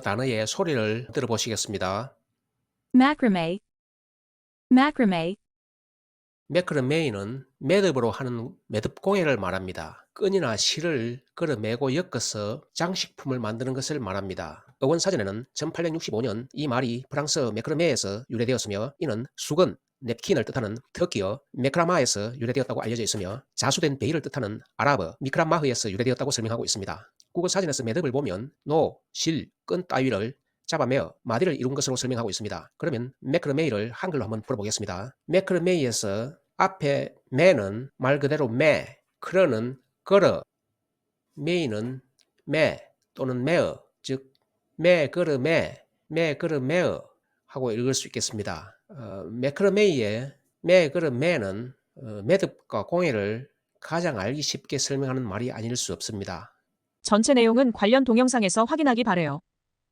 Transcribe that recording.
단어의 소리를 들어보시겠습니다. macrame, macrame, 매크러메이는 매듭으로 하는 매듭 공예를 말합니다. 끈이나 실을 걸어매고 엮어서 장식품을 만드는 것을 말합니다. 어원사전에는 1865년 이 말이 프랑스 매크러메에서 유래되었으며 이는 수건, 냅킨을 뜻하는 터키어 메크라마에서 유래되었다고 알려져 있으며 자수된 베일을 뜻하는 아랍어 미크라마흐에서 유래되었다고 설명하고 있습니다. 국어 사전에서 매듭을 보면 노, 실, 끈 따위를 잡아매어 마디를 이룬 것으로 설명하고 있습니다. 그러면 매크러메이를 한글로 한번 풀어보겠습니다. 매크러메이에서 앞에 매는 말 그대로 매, 크러는 걸어, 메이는 매 또는 매어, 즉매 걸어 매, 매 걸어 매어 하고 읽을 수 있겠습니다. 어, 매크러메이의 매 걸어 매는 어, 매듭과 공예를 가장 알기 쉽게 설명하는 말이 아닐 수 없습니다. 전체 내용은 관련 동영상에서 확인하기 바래요.